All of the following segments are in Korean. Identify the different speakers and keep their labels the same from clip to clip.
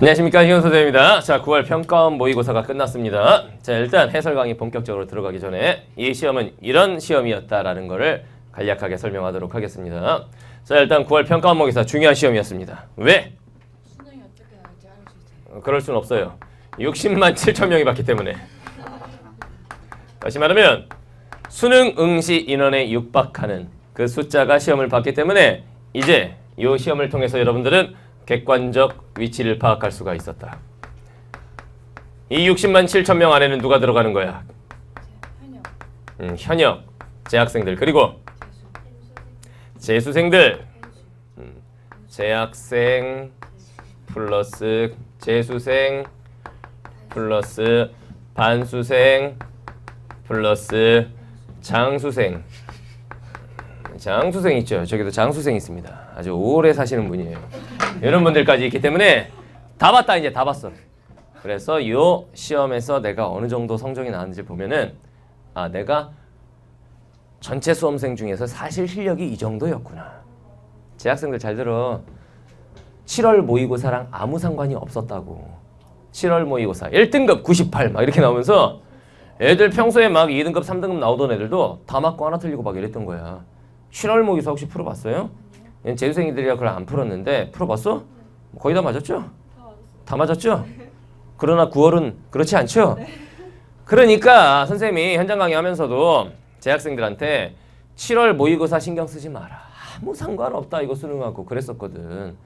Speaker 1: 안녕하십니까 희영 선생입니다. 자 9월 평가원 모의고사가 끝났습니다. 자 일단 해설 강의 본격적으로 들어가기 전에 이 시험은 이런 시험이었다라는 것을 간략하게 설명하도록 하겠습니다. 자 일단 9월 평가원 모의고사 중요한 시험이었습니다. 왜?
Speaker 2: 수능이 어떻게 나올지 알수 있어요.
Speaker 1: 어, 그럴 순 없어요. 60만 7천 명이 봤기 때문에. 다시 말하면 수능 응시 인원에 육박하는 그 숫자가 시험을 봤기 때문에 이제 이 시험을 통해서 여러분들은 객관적 위치를 파악할 수가 있었다. 이 60만 7천 명 안에는 누가 들어가는 거야? 음, 현역, 재학생들 그리고 재수생들, 음, 재학생 플러스 재수생 플러스 반수생 플러스 장수생 장수생 있죠. 저기도 장수생 있습니다. 아주 오래 사시는 분이에요. 이런 분들까지 있기 때문에 다 봤다 이제 다 봤어. 그래서 이 시험에서 내가 어느 정도 성적이 나왔는지 보면은 아 내가 전체 수험생 중에서 사실 실력이 이 정도였구나. 재학생들 잘 들어. 7월 모의고사랑 아무 상관이 없었다고. 7월 모의고사 1등급 98 막 이렇게 나오면서 애들 평소에 막 2등급 3등급 나오던 애들도 다 맞고 하나 틀리고 막 이랬던 거야. 7월 모의고사 혹시 풀어봤어요? 재수생이들이라 그걸 안 풀었는데 풀어봤어? 거의 다 맞았죠? 다 맞았죠? 그러나 9월은 그렇지 않죠? 그러니까 선생님이 현장 강의하면서도 재학생들한테 7월 모의고사 신경 쓰지 마라. 아무 상관없다 이거 수능하고 그랬었거든.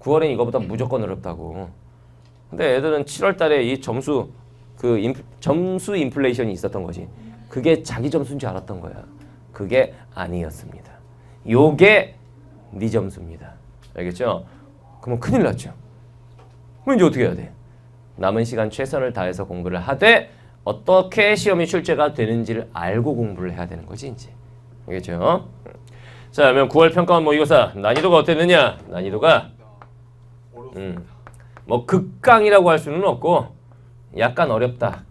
Speaker 1: 9월엔 이거보다 무조건 어렵다고. 근데 애들은 7월 달에 이 점수 그 인, 점수 인플레이션이 있었던 거지. 그게 자기 점수인 줄 알았던 거야. 그게 아니었습니다. 요게 네 점수입니다. 알겠죠? 그러면 큰일 났죠. 그럼 이제 어떻게 해야 돼? 남은 시간 최선을 다해서 공부를 하되 어떻게 시험이 출제가 되는지를 알고 공부를 해야 되는 거지 이제. 알겠죠? 자, 그러면 9월 평가원 모의고사 난이도가 어땠느냐? 난이도가 음, 뭐 극강이라고 할 수는 없고 약간 어렵다.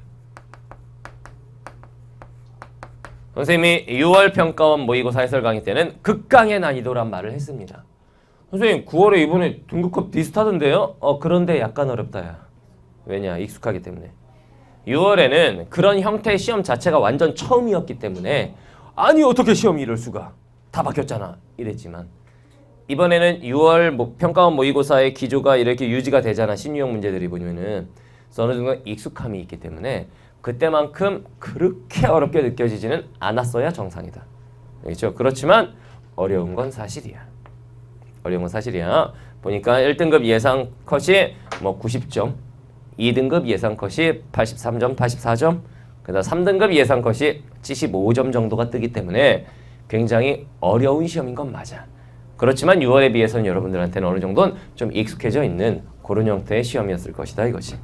Speaker 1: 선생님이 6월 평가원 모의고사 해설 강의 때는 극강의 난이도란 말을 했습니다. 선생님 9월에 이번에 등급급 비슷하던데요? 어 그런데 약간 어렵다야. 왜냐 익숙하기 때문에. 6월에는 그런 형태의 시험 자체가 완전 처음이었기 때문에 아니 어떻게 시험이 이럴 수가 다 바뀌었잖아 이랬지만 이번에는 6월 뭐 평가원 모의고사의 기조가 이렇게 유지가 되잖아 신유형 문제들이 보면은 어느 정도 익숙함이 있기 때문에 그때만큼 그렇게 어렵게 느껴지지는 않았어야 정상이다. 그렇죠? 그렇지만 어려운 건 사실이야. 어려운 건 사실이야. 보니까 1등급 예상 컷이 뭐 90점 2등급 예상 컷이 83점 84점 그다음 3등급 예상 컷이 75점 정도가 뜨기 때문에 굉장히 어려운 시험인 건 맞아. 그렇지만 6월에 비해서는 여러분들한테는 어느 정도는 좀 익숙해져 있는 그런 형태의 시험이었을 것이다. 자,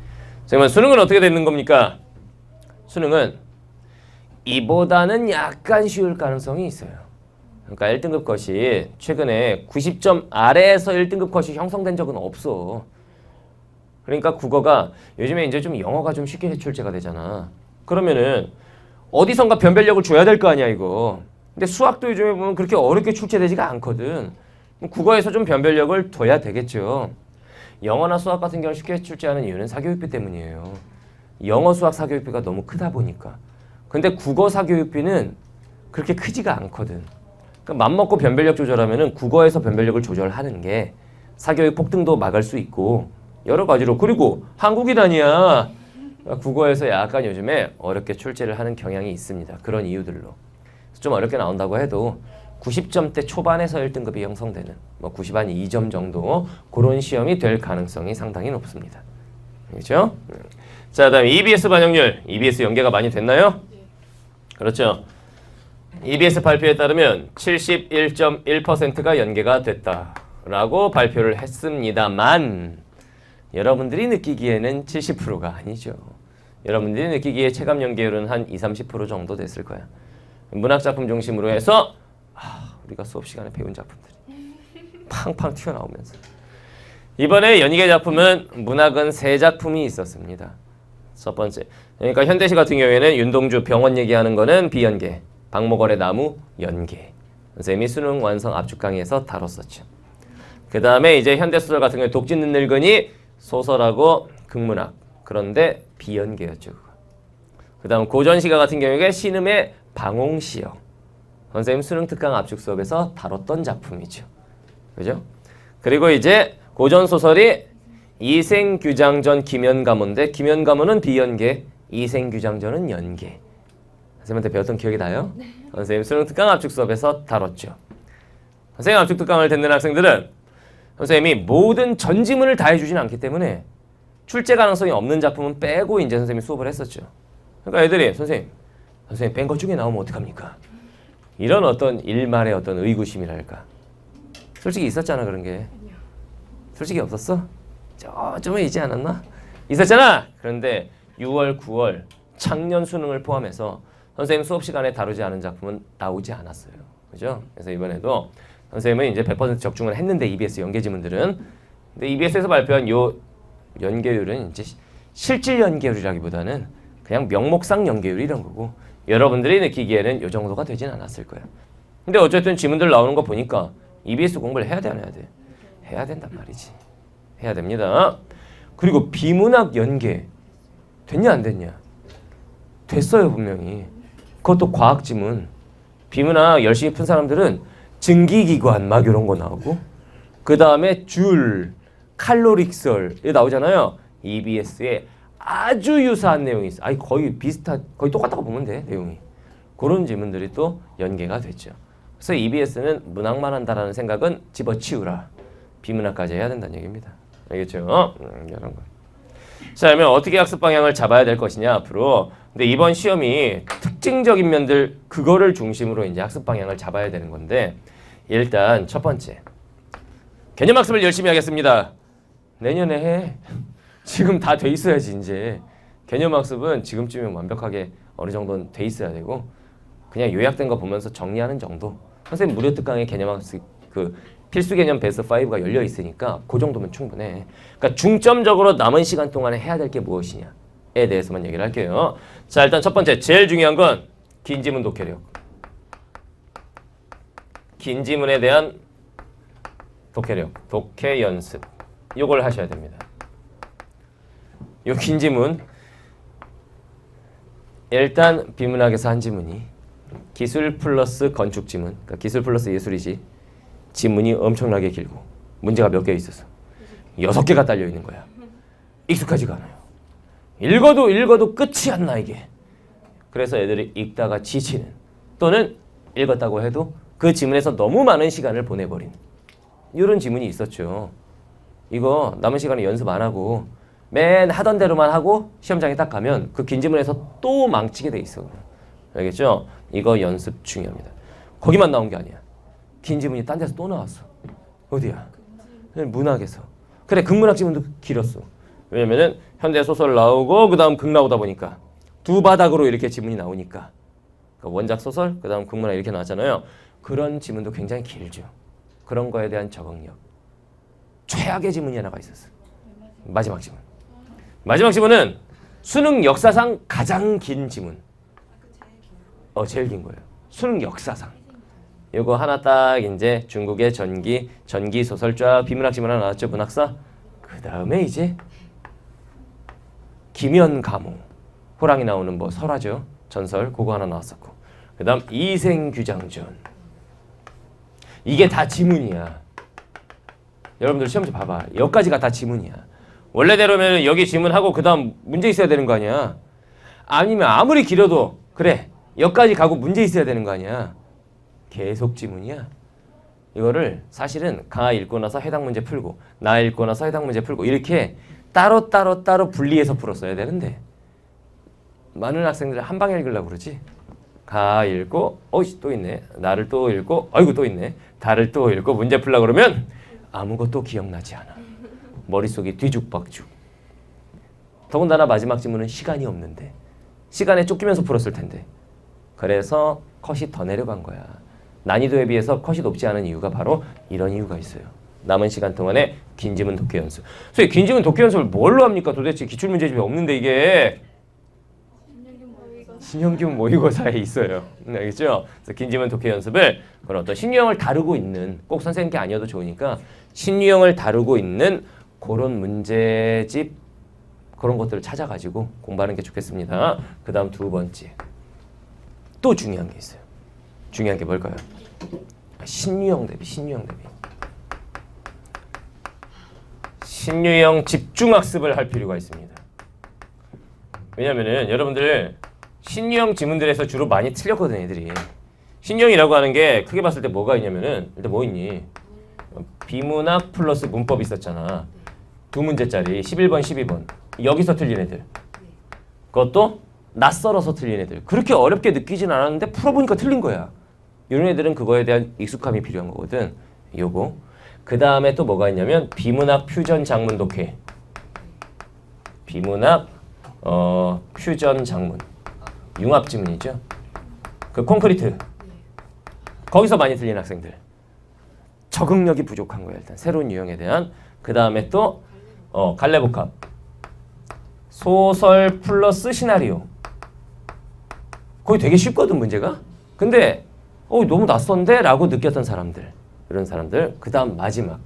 Speaker 1: 그러면 수능은 어떻게 되는 겁니까? 수능은 이보다는 약간 쉬울 가능성이 있어요. 그러니까 1등급 것이 최근에 90점 아래에서 1등급 것이 형성된 적은 없어. 그러니까 국어가 요즘에 이제 좀 영어가 좀 쉽게 출제가 되잖아. 그러면은 어디선가 변별력을 줘야 될 거 아니야 이거. 근데 수학도 요즘에 보면 그렇게 어렵게 출제되지가 않거든. 국어에서 좀 변별력을 둬야 되겠죠. 영어나 수학 같은 경우 쉽게 출제하는 이유는 사교육비 때문이에요. 영어, 수학 사교육비가 너무 크다 보니까. 근데 국어 사교육비는 그렇게 크지가 않거든. 그러니까 맘먹고 변별력 조절하면은 국어에서 변별력을 조절하는 게 사교육 폭등도 막을 수 있고 여러 가지로 그리고 한국이라니야 국어에서 약간 요즘에 어렵게 출제를 하는 경향이 있습니다. 그런 이유들로 좀 어렵게 나온다고 해도 90점대 초반에서 1등급이 형성되는 뭐 90한 2점 정도 그런 시험이 될 가능성이 상당히 높습니다. 그렇죠? 자, 그다음 EBS 반영률, EBS 연계가 많이 됐나요? 그렇죠. EBS 발표에 따르면 71.1%가 연계가 됐다라고 발표를 했습니다만 여러분들이 느끼기에는 70%가 아니죠. 여러분들이 느끼기에 체감 연계율은 한 2, 30% 정도 됐을 거야. 문학 작품 중심으로 해서 아, 우리가 수업 시간에 배운 작품들이 팡팡 튀어나오면서 이번에 연희계 작품은 문학은 세 작품이 있었습니다. 첫 번째, 그러니까 현대시 같은 경우에는 윤동주 병원 얘기하는 거는 비연계, 박목월의 나무 연계. 선생님이 수능 완성 압축 강의에서 다뤘었죠. 그 다음에 이제 현대소설 같은 경우에 독 짖는 늙은이 소설하고 극문학. 그런데 비연계였죠. 그거. 그다음 고전시가 같은 경우에 신음의 방홍시요. 선생님 수능 특강 압축 수업에서 다뤘던 작품이죠. 그죠? 그리고 이제 고전 소설이 이생규장전 김연가문인데 김연가문은 비연계, 이생규장전은 연계. 선생님한테 배웠던 기억이 나요? 선생님 수능 특강 압축 수업에서 다뤘죠. 선생님 압축 특강을 듣는 학생들은 선생님이 모든 전지문을 다 해주진 않기 때문에 출제 가능성이 없는 작품은 빼고 이제 선생님이 수업을 했었죠. 그러니까 애들이 선생님, 선생님 뺀 것 중에 나오면 어떡합니까? 이런 어떤 일말의 어떤 의구심이랄까. 솔직히 있었잖아 그런 게. 솔직히 없었어? 저쯤에 있지 않았나? 있었잖아. 그런데 6월, 9월 작년 수능을 포함해서 선생님 수업 시간에 다루지 않은 작품은 나오지 않았어요. 그죠? 그래서 이번에도 선생님은 이제 100% 적중을 했는데 EBS 연계 지문들은 근데 EBS에서 발표한 요 연계율은 이제 시- 실질 연계율이라기보다는 그냥 명목상 연계율 이런 거고 여러분들이 느끼기에는 요 정도가 되진 않았을 거예요. 근데 어쨌든 지문들 나오는 거 보니까 EBS 공부를 해야 돼 안 해야 돼? 해야 된단 말이지. 해야 됩니다. 그리고 비문학 연계 됐냐 안 됐냐? 됐어요 분명히. 그것도 과학 지문. 비문학 열심히 푼 사람들은 증기기관 막 이런 거 나오고 그 다음에 줄, 칼로릭설 이 나오잖아요. EBS에 아주 유사한 내용이 있어. 아니 거의 비슷한 거의 똑같다고 보면 돼 내용이. 그런 질문들이 또 연계가 됐죠. 그래서 EBS는 문학만 한다라는 생각은 집어치우라. 비문학까지 해야 된다는 얘기입니다. 알겠죠? 음, 이런 거. 자, 그러면 어떻게 학습 방향을 잡아야 될 것이냐 앞으로. 근데 이번 시험이 특징적인 면들 그거를 중심으로 이제 학습 방향을 잡아야 되는 건데 일단 첫 번째 개념 학습을 열심히 하겠습니다. 내년에 해. 지금 다 돼 있어야지 이제. 개념 학습은 지금쯤이면 완벽하게 어느 정도는 돼 있어야 되고 그냥 요약된 거 보면서 정리하는 정도. 선생님 무료 특강에 개념 학습 그 필수 개념 베스트 5가 열려 있으니까 그 정도면 충분해. 그러니까 중점적으로 남은 시간 동안에 해야 될 게 무엇이냐에 대해서만 얘기를 할게요. 자, 일단 첫 번째 제일 중요한 건 긴 지문 독해력. 긴 지문에 대한 독해력, 독해 연습. 요걸 하셔야 됩니다. 요 긴 지문 일단 비문학에서 한 지문이 기술 플러스 건축 지문, 그러니까 기술 플러스 예술이지. 지문이 엄청나게 길고 문제가 몇 개 있어서 여섯 개가 딸려 있는 거야. 익숙하지가 않아요. 읽어도 읽어도 끝이 안 나 이게. 그래서 애들이 읽다가 지치는 또는 읽었다고 해도 그 지문에서 너무 많은 시간을 보내버린 이런 지문이 있었죠. 이거 남은 시간에 연습 안 하고 맨 하던 대로만 하고 시험장에 딱 가면 그 긴 지문에서 또 망치게 돼 있어. 알겠죠? 이거 연습 중요합니다. 거기만 나온 게 아니야. 긴 지문이 딴 데서 또 나왔어. 어디야? 문학에서. 그래 극문학 지문도 길었어. 왜냐면은 현대 소설 나오고 그다음 극 나오다 보니까 두 바닥으로 이렇게 지문이 나오니까 그러니까 원작 소설 그다음 극문학 이렇게 나왔잖아요. 그런 지문도 굉장히 길죠. 그런 거에 대한 적응력. 최악의 지문이 하나가 있었어. 마지막 지문. 마지막 지문은 수능 역사상 가장 긴 지문. 어 제일 긴 거예요. 수능 역사상. 요거 하나 딱 이제 중국의 전기 전기 소설 쫙 비문학 지문 하나 나왔죠 문학사. 그 다음에 이제 김연 가무 호랑이 나오는 뭐 설화죠 전설 그거 하나 나왔었고 그 다음 이생규장전 이게 다 지문이야. 여러분들 시험 좀 봐봐. 여기까지가 다 지문이야. 원래대로면 여기 지문하고 그 다음 문제 있어야 되는 거 아니야? 아니면 아무리 길어도 그래 여기까지 가고 문제 있어야 되는 거 아니야? 계속 지문이야. 이거를 사실은 가 읽고 나서 해당 문제 풀고 나 읽고 나서 해당 문제 풀고 이렇게 따로 따로 따로 분리해서 풀었어야 되는데 많은 학생들 한 방에 읽으려고 그러지. 가 읽고 어이씨 또 있네. 나를 또 읽고 아이고 또 있네. 다를 또 읽고 문제 풀려고 그러면 아무것도 기억나지 않아. 머릿속이 뒤죽박죽. 더군다나 마지막 질문은 시간이 없는데 시간에 쫓기면서 풀었을 텐데 그래서 컷이 더 내려간 거야. 난이도에 비해서 컷이 높지 않은 이유가 바로 이런 이유가 있어요. 남은 시간 동안에 긴 지문 독해 연습.所以긴 지문 독해 연습을 뭘로 합니까? 도대체 기출 문제집에 없는데 이게 신형균 모의고사에 있어요. 네, 알겠죠? 그래서 긴 지문 독해 연습을 그런 어떤 신유형을 다루고 있는 꼭 선생님께 아니어도 좋으니까 신유형을 다루고 있는 그런 문제집 그런 것들을 찾아가지고 공부하는 게 좋겠습니다. 그 다음 두 번째 또 중요한 게 있어요. 중요한 게 뭘까요? 신유형 대비, 신유형 대비. 신유형 집중학습을 할 필요가 있습니다. 왜냐면은 여러분들 신유형 지문들에서 주로 많이 틀렸거든 애들이. 신유형이라고 하는 게 크게 봤을 때 뭐가 있냐면은 일단 뭐 있니? 비문학 플러스 문법 있었잖아. 두 문제짜리 11번, 12번. 여기서 틀린 애들. 그것도 낯설어서 틀린 애들. 그렇게 어렵게 느끼진 않았는데 풀어보니까 틀린 거야. 이런 애들은 그거에 대한 익숙함이 필요한 거거든. 요거. 그 다음에 또 뭐가 있냐면 비문학 퓨전 장문 독해. 비문학 어, 퓨전 장문. 융합 지문이죠. 그 콘크리트. 거기서 많이 틀린 학생들. 적응력이 부족한 거야 일단 새로운 유형에 대한. 그 다음에 또 어, 갈래복합. 소설 플러스 시나리오. 거기 되게 쉽거든 문제가. 근데 어 너무 낯선데? 라고 느꼈던 사람들. 이런 사람들. 그 다음 마지막.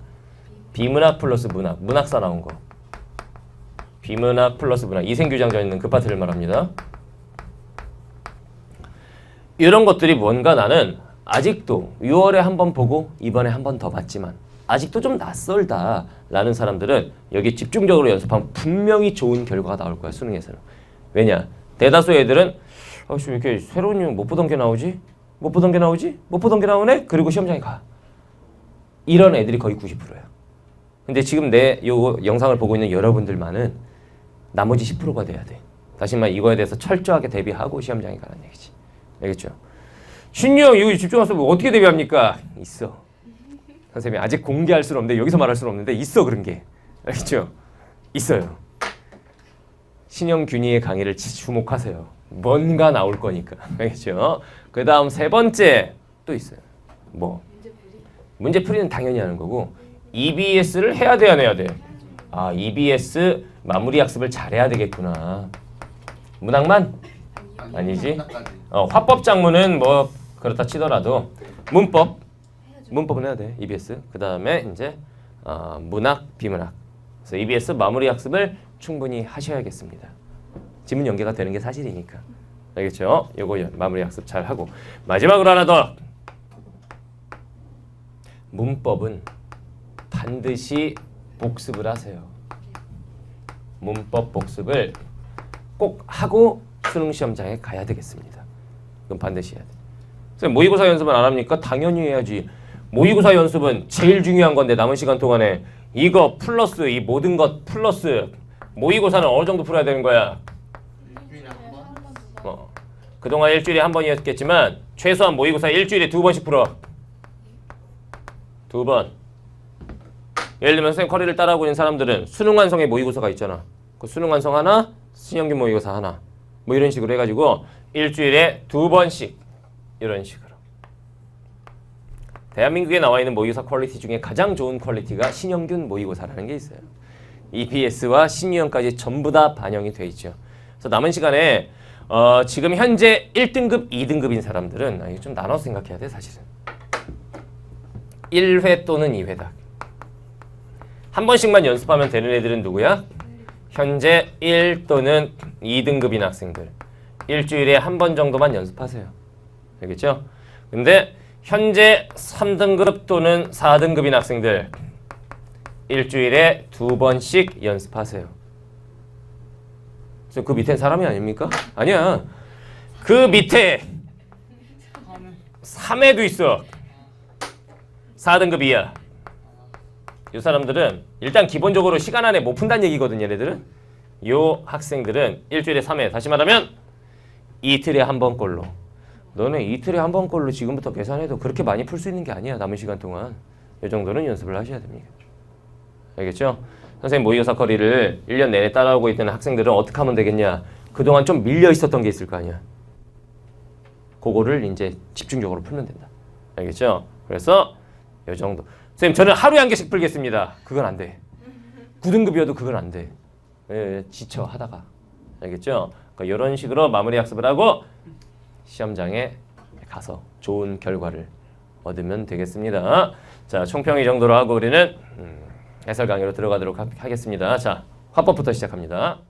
Speaker 1: 비문학 플러스 문학. 문학사 나온 거. 비문학 플러스 문학. 이생규장전 있는 그 파트를 말합니다. 이런 것들이 뭔가 나는 아직도 6월에 한 번 보고 이번에 한 번 더 봤지만 아직도 좀 낯설다 라는 사람들은 여기 집중적으로 연습하면 분명히 좋은 결과가 나올 거야 수능에서는 왜냐 대다수 애들은 아씨 왜 이렇게 새로운 유형 못 보던 게 나오지 못 보던 게 나오지 못 보던 게 나오네 그리고 시험장에 가 이런 애들이 거의 90%야 근데 지금 내 요 영상을 보고 있는 여러분들만은 나머지 10%가 돼야 돼 다시 말 이거에 대해서 철저하게 대비하고 시험장에 가라는 얘기지 알겠죠? 신유형 이거 집중학습 어떻게 대비합니까? 있어. 선생님이 아직 공개할 수는 없는데 여기서 말할 수는 없는데 있어 그런 게 알겠죠? 있어요. 신영 균이의 강의를 지- 주목하세요. 뭔가 나올 거니까 알겠죠? 그 다음 세 번째 또 있어요. 뭐 문제 풀이는 당연히 하는 거고 EBS를 해야 돼 안 해야 돼? 아 EBS 마무리 학습을 잘해야 되겠구나. 문학만 아니지? 어, 화법 장문은 뭐 그렇다 치더라도 문법 문법은 해야 돼 EBS 그 다음에 이제 어, 문학 비문학 그래서 EBS 마무리 학습을 충분히 하셔야겠습니다 지문 연계가 되는 게 사실이니까 알겠죠? 요거 연- 마무리 학습 잘 하고 마지막으로 하나 더 문법은 반드시 복습을 하세요 문법 복습을 꼭 하고 수능 시험장에 가야 되겠습니다. 그건 반드시 해야 돼. 선생님 모의고사 연습은 안 합니까? 당연히 해야지. 모의고사 연습은 제일 중요한 건데 남은 시간 동안에 이거 플러스 이 모든 것 플러스 모의고사는 어느 정도 풀어야 되는 거야? 어. 그동안 일주일에 한 번이었겠지만 최소한 모의고사 일주일에 두 번씩 풀어. 두 번. 예를 들면 선생님 커리를 따라하고 있는 사람들은 수능 완성의 모의고사가 있잖아. 그 수능 완성 하나, 신형균 모의고사 하나. 뭐 이런 식으로 해가지고 일주일에 두 번씩 이런 식으로. 대한민국에 나와 있는 모의고사 퀄리티 중에 가장 좋은 퀄리티가 신형균 모의고사라는 게 있어요. EPS와 신유형까지 전부 다 반영이 돼 있죠. 그래서 남은 시간에 어, 지금 현재 1등급, 2등급인 사람들은 아, 이거 좀 나눠서 생각해야 돼 사실은. 1회 또는 2회다. 한 번씩만 연습하면 되는 애들은 누구야? 현재 1 또는 2등급인 학생들. 일주일에 한 번 정도만 연습하세요. 알겠죠? 근데 현재 3등급 또는 4등급인 학생들 일주일에 두 번씩 연습하세요. 그 밑에 사람이 아닙니까? 아니야. 그 밑에 3회도 있어. 4등급 이하. 이 사람들은 일단 기본적으로 시간 안에 못 푼다는 얘기거든요, 얘네들은. 요 학생들은 일주일에 3회. 다시 말하면 이틀에 한 번꼴로. 너네 이틀에 한 번꼴로 지금부터 계산해도 그렇게 많이 풀 수 있는 게 아니야. 남은 시간 동안. 이 정도는 연습을 하셔야 됩니다. 알겠죠? 선생님 모의고사 커리를 1년 내내 따라오고 있던 학생들은 어떻게 하면 되겠냐? 그동안 좀 밀려 있었던 게 있을 거 아니야. 그거를 이제 집중적으로 풀면 된다. 알겠죠? 그래서 이 정도. 선생님 저는 하루에 한 개씩 풀겠습니다. 그건 안 돼. 9등급이어도 그건 안 돼. 예, 지쳐 하다가. 알겠죠? 그러니까 이런 식으로 마무리 학습을 하고 시험장에 가서 좋은 결과를 얻으면 되겠습니다. 자, 총평 이 정도로 하고 우리는 음, 해설 강의로 들어가도록 하- 하겠습니다. 자, 화법부터 시작합니다.